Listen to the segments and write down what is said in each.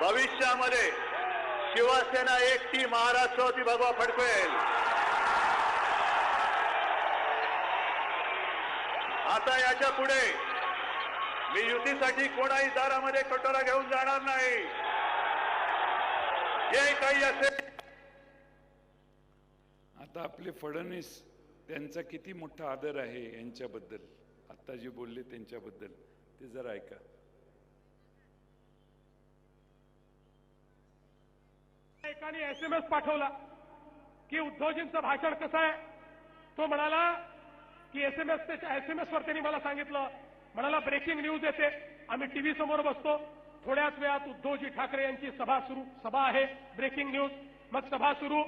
भविष्यामध्ये शिवसेना एकटी महाराष्ट्रावरती भगवा फडकवेल. आता याच्यापुढे मी युतीसाठी कोणाही दारामध्ये कटोरा घेऊन जाणार नाही. जे काही असेल आता आपले फडणवीस त्यांचा किती मोठा आदर आहे यांच्याबद्दल? आता जे बोलले त्यांच्याबद्दल. ते जरा ऐका. एकाने एसएमएस पाठवला की उद्धवजींचं भाषण कसं आहे? तो म्हणाला की एसएमएस त्याच्या एस वर त्यांनी मला सांगितलं. म्हणाला ब्रेकिंग न्यूज येते. आम्ही टीव्ही समोर बसतो. थोड्याच वेळात उद्धवजी ठाकरे यांची सभा सुरू सभा आहे. ब्रेकिंग न्यूज मग सभा सुरू.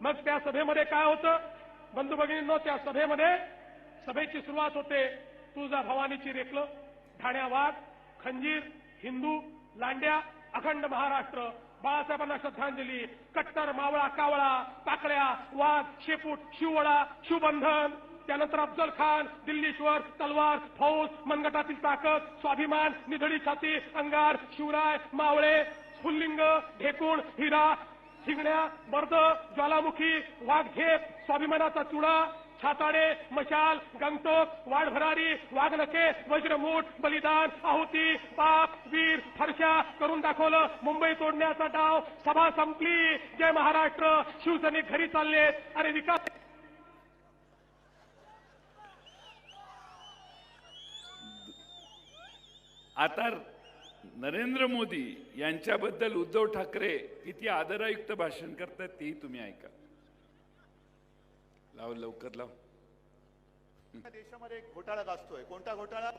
मग त्या सभेमध्ये काय होतं? बंधू भगिनींनो त्या सभेमध्ये सभेची सुरुवात होते तुझा भवानीची रेखलं ठाण्या वाघ खंजीर हिंदू लांड्या अखंड महाराष्ट्र बाळासाहेबांना श्रद्धांजली. कट्टर मावळा कावळा पाकळ्या वाघ शेपूट शिवळा शिवबंधन. त्यानंतर अफजल खान दिल्लीश्वर तलवार फौज मनगटातील ताकद स्वाभिमान निधडी छाती अंगार शिवराय मावळे फुल्लिंग ढेकूण हिरा शिंगण्या मर्द ज्वालामुखी वाघझेप स्वाभिमानाचा चुडा छाताडे मशाल गंगटोक वाढभरारी वाघनखे वज्रमूठ बलिदान आहुती पाप वीर फरशा करून दाखवलं. मुंबई तोडण्याचा डाव. सभा संपली. जय महाराष्ट्र. शिवसैनिक घरी चालले. अरे विकास. आता नरेंद्र मोदी यांच्याबद्दल उद्धव ठाकरे किती आदरायुक्त भाषण करतात तेही तुम्ही ऐका. लाव लवकर लाव. देशामध्ये एक घोटाळा गाजतोय कोणता घोटाळा?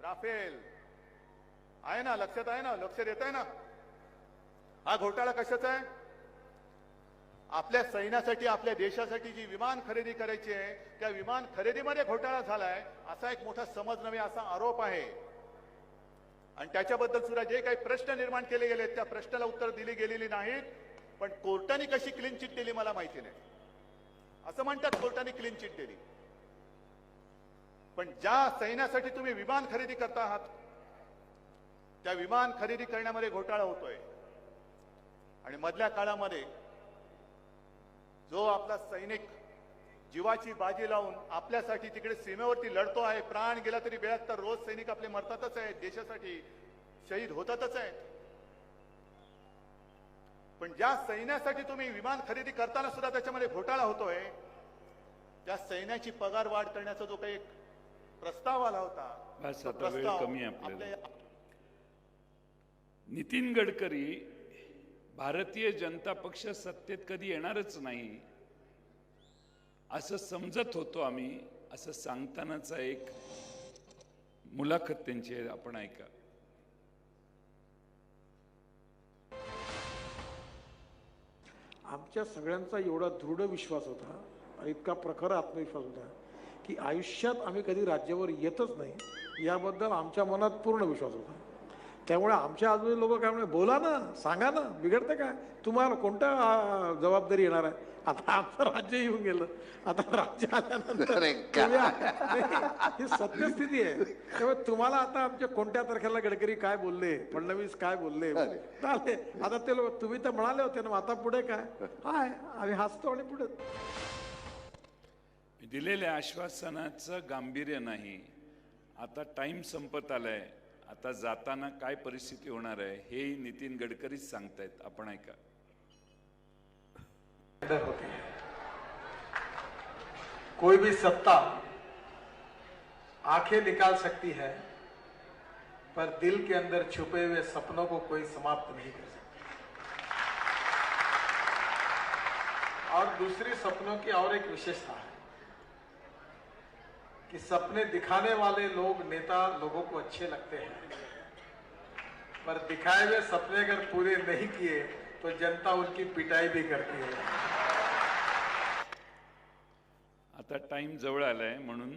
राफेल. आहे ना लक्षात आहे ना? लक्ष देत आहे ना? हा घोटाळा कशाचा आहे? आपल्या सैन्यासाठी आपल्या देशासाठी जी विमान खरेदी करायची आहे त्या विमान खरेदीमध्ये घोटाळा झालाय असा एक मोठा समज नव्हे असा आरोप आहे. आणि त्याच्याबद्दल सुद्धा जे काही प्रश्न निर्माण केले गेले त्या प्रश्नाला उत्तर दिली गेलेली नाहीत. पण कोर्टाने कशी क्लीन चिट दिली मला माहिती नाही. असं म्हणतात कोर्टाने क्लीन चिट दिली. पण ज्या सैन्यासाठी तुम्ही विमान खरेदी करता आहात त्या विमान खरेदी करण्यामध्ये घोटाळा होतोय. आणि मधल्या काळामध्ये जो आपला सैनिक जीवाची बाजी लावून आपल्यासाठी तिकडे सीमेवरती लढतो आहे. प्राण गेला तरी बेळात रोज सैनिक आपले मरतातच आहेत. देशासाठी शहीद होतातच आहेत. पण ज्या सैन्यासाठी तुम्ही विमान खरेदी करताना सुद्धा त्याच्यामध्ये घोटाळा होतोय त्या सैन्याची पगार वाढ करण्याचा जो काही प्रस्ताव आला होता तो प्रस्ताव कमी. आपल्या नितीन गडकरी भारतीय जनता पक्ष सत्तेत कधी येणारच नाही. असं समजत होतो आम्ही असं सांगतानाचा एक मुलाखत त्यांची आपण ऐका. आमच्या सगळ्यांचा एवढा दृढ विश्वास होता आणि इतका प्रखर आत्मविश्वास होता की आयुष्यात आम्ही कधी राज्यावर येतच नाही याबद्दल आमच्या मनात पूर्ण विश्वास होता. त्यामुळे आमच्या आजूबाजू लोक काय म्हणे बोला ना सांगा ना बिघडतं काय? तुम्हाला कोणता जबाबदारी येणार आहे? आता आमचं राज्य येऊन गेलं. आता राज्य आल्यानंतर ही सत्यस्थिती आहे. त्यामुळे तुम्हाला आता आमच्या कोणत्या तारखेला गडकरी काय बोलले फडणवीस काय बोलले? चालेल. आता ते लोक तुम्ही तर म्हणाले होते ना आता पुढे काय? हाय आम्ही हसतो आणि पुढे. दिलेल्या आश्वासनाचं गांभीर्य नाही. आता टाइम संपत आलाय. आता जाताना काय परिस्थिती होणार आहे, हेही नितीन गडकरीच सांगतायत. आपण ऐका. होती है कोई भी सत्ता आँखें निकाल सकती है, पर दिल के अंदर छुपे हुए सपनों को कोई समाप्त नहीं कर सकता। और दूसरी सपनों की और एक विशेषता है। कि सपने दिखाने वाले लोग नेता लोगों को अच्छे लगते हैं। पर दिखाए हुए सपने अगर पूरे नहीं किए तो जनता उनकी पिटाई भी करती है। आता टाइम जवळ आलाय म्हणून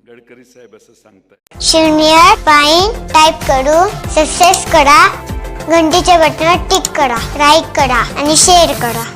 गडकरी साहेब असं सांगताय. शून्य पाईन टाईप करून सक्सेस करा घंटीच्या बटनावर टिक करा लाईक करा आणि शेअर करा.